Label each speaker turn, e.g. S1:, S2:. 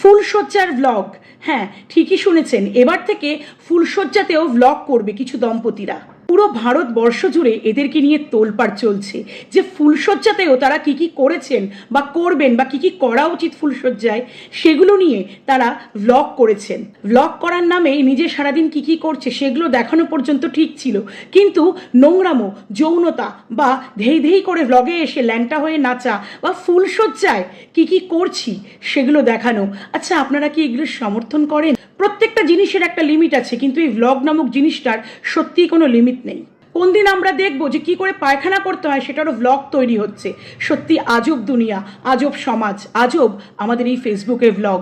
S1: ফুলশয্যার blog হ্যাঁ ঠিকই শুনেছেন। এবার থেকে ফুলশয্যাতেও ব্লগ করবে কিছু দম্পতিরা। পুরো ভারতবর্ষ জুড়ে এদেরকে নিয়ে তোলপাড় চলছে। যে ফুলশয্যাতেও তারা কি কি করেছেন বা করবেন বা কি কি করা উচিত ফুলশয্যায়, সেগুলো নিয়ে তারা ব্লগ করেছেন। ব্লগ করার নামে নিজে সারাদিন কি কি করছে সেগুলো দেখানো পর্যন্ত ঠিক ছিল। কিন্তু নোংরামো, যৌনতা বা ধেই ধেই করে ব্লগে এসে ল্যাংটা হয়ে নাচা বা ফুলশয্যায় কি কি করছি সেগুলো দেখানো। আচ্ছা আপনারা কি এগুলো সমর্থন করেন? প্রত্যেকটা জিনিসের একটা লিমিট আছে, কিন্তু এই ভ্লগ নামক জিনিসটার সত্যিই কোনো লিমিট নেই। কোন দিন আমরা দেখব যে কি করে পায়খানা করতে হয়, সেটারও ব্লগ তৈরি হচ্ছে। সত্যি আজব দুনিয়া, আজব সমাজ, আজব আমাদের এই ফেসবুকের ব্লগ